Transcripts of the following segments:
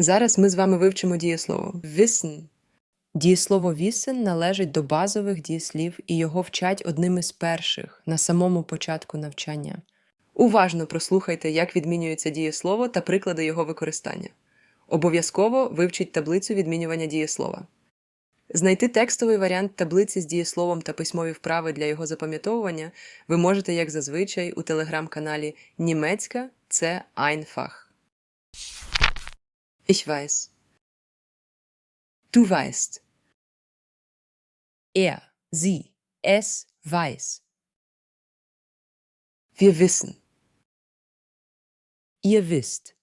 Зараз ми з вами вивчимо дієслово wissen. Дієслово wissen належить до базових дієслів і його вчать одним із перших на самому початку навчання. Уважно прослухайте, як відмінюється дієслово та приклади його використання. Обов'язково вивчіть таблицю відмінювання дієслова. Знайти текстовий варіант таблиці з дієсловом та письмові вправи для його запам'ятовування ви можете, як зазвичай, у телеграм-каналі Німецька це einfach. Ich weiß. Du weißt. Er, sie, es weiß. Wir wissen. Ihr wisst.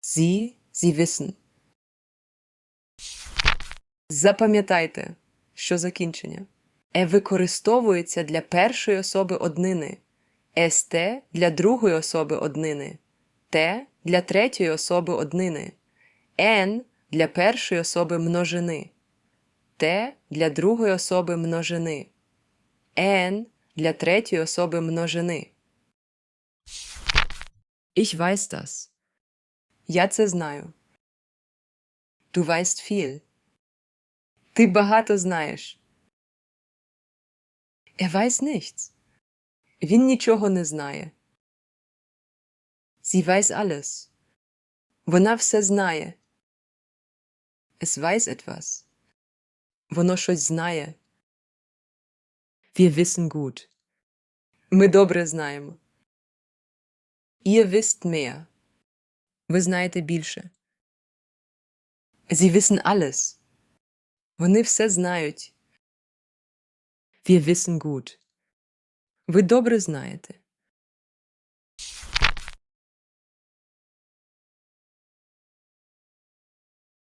Sie, sie wissen. Запам'ятайте, що закінчення. Е використовується для першої особи однини, ст для другої особи однини, т для третьої особи однини, н для першої особи множини, т для другої особи множини, н для третьої особи множини. Ich weiß das. Я це знаю. Du weißt viel. Ти багато знаєш. Er weiß nichts. Він нічого не знає. Sie weiß alles. Вона все знає. Es weiß etwas. Воно щось знає. Wir wissen gut. Ми добре знаємо. Ihr wisst mehr. Ви знаєте більше. Sie wissen alles. Вони все знають. Wir wissen gut. Ви добре знаєте.